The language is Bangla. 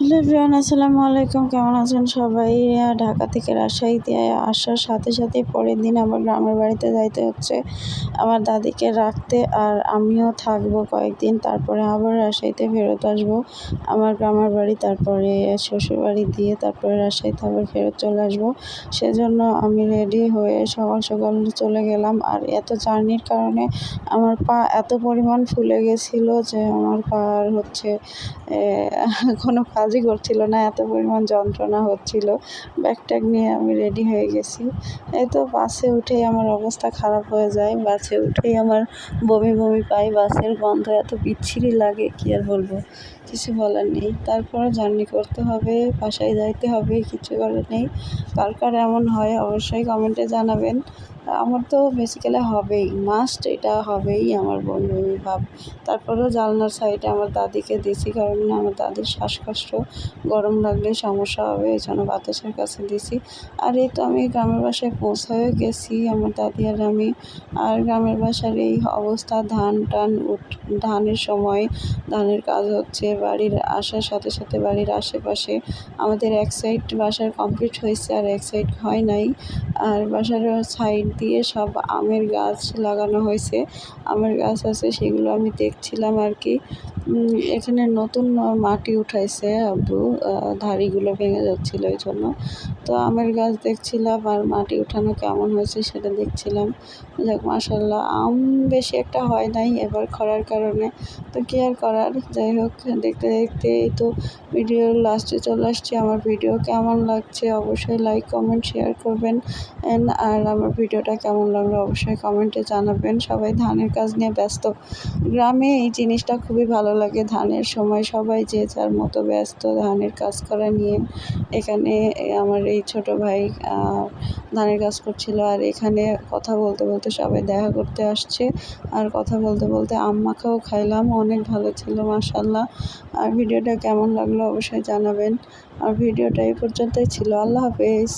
হ্যালো এভরিওয়ান, আসসালামু আলাইকুম। কেমন আছেন সবাই? ঢাকা থেকে রাজশাহীতে আসার সাথে সাথে পরের দিন আমার গ্রামের বাড়িতে যাইতে হচ্ছে। আমার দাদিকে রাখতে আর আমিও থাকব কয়েকদিন, তারপরে আবার রাজশাহীতে ফেরত আসব। আমার গ্রামের বাড়ি, তারপরে শ্বশুর বাড়ি দিয়ে তারপরে রাজশাহীতে আবার ফেরত চলে আসব। সেজন্য আমি রেডি হয়ে সকাল সকাল চলে গেলাম। আর এত জার্নির কারণে আমার পা এত পরিমাণ ফুলে গেছিল যে আমার পা আর হচ্ছে কোনো কাজই করছিল না, এত পরিমাণ যন্ত্রণা হচ্ছিল। ব্যাগ ট্যাগ নিয়ে আমি রেডি হয়ে গেছি। এই তো বাসে উঠেই আমার অবস্থা খারাপ হয়ে যায়। বাসে উঠেই আমার বমি বমি পাই। বাসের গন্ধ এত বিচ্ছিরি লাগে, কী আর বলব? কিছু বলার নেই। তারপরে জার্নি করতে হবে, বাসায় যাইতে হবে, কিছু করার নেই। কার কার এমন হয় অবশ্যই কমেন্টে জানাবেন। আমার তো বেসিক্যালি হবেই মাস্ট এটা হবেই আমার বমি ভাব। তারপরেও জানলার সাইডে আমার দাদিকে দিছি কারণ আমার দাদির শ্বাসকষ্ট, গরম লাগলে সমস্যা হবে, এই জন্য বাতাসের কাছে দিছি। আর এই তো আমি গ্রামের বাসায় পৌঁছায়ও গেছি, আমার দাদি আর আমি। আর গ্রামের বাসার এই অবস্থা, ধান টান উঠ, ধানের সময় ধানের কাজ হচ্ছে, বাড়ির আসার সাথে সাথে বাড়ির আশেপাশে আমাদের এক সাইড বাসার কমপ্লিট হয়েছে আর এক সাইড হয় নাই। আর বাসার সাইড দিয়ে সব আমের গাছ লাগানো হয়েছে। আমের গাছ আছে, সেগুলো আমি দেখছিলাম আর কি। এখানে নতুন মাটি উঠাইছে আব্বু ধাড়িগুলো ভেঙে যাচ্ছিল এই জন্য। তো আমের গাছ দেখছিলাম আর মাটি উঠানো কেমন হয়েছে সেটা দেখছিলাম। যাক মাসাল্লাহ আম বেশি একটা হয় নাই এবার খরার কারণে। তো কী আর করার? যাই হোক, দেখতে দেখতে এই তো ভিডিওর লাস্টে চলে আসছি। আমার ভিডিও কেমন লাগছে অবশ্যই লাইক কমেন্ট শেয়ার করবেন। আর আমার ভিডিওটা কেমন লাগল অবশ্যই কমেন্টে জানাবেন। সবাই ধানের কাজ নিয়ে ব্যস্ত। গ্রামে এই জিনিসটা খুবই ভালো লাগে। ধানের সময় সবাই যে যার মতো ব্যস্ত ধানের কাজ করা নিয়ে। এখানে আমার এই ছোট ভাই ধানের কাজ করছিল আর এখানে কথা বলতে বলতে সবাই দেখা করতে আসছে। আর কথা বলতে বলতে আম মাখাও খাইলাম। অনেক ভালো ছিল মাসাল্লাহ আর ভিডিওটা কেমন লাগল অবশ্যই জানাবেন। আর ভিডিওটা এই পর্যন্তই ছিল। আল্লাহ হাফেজ।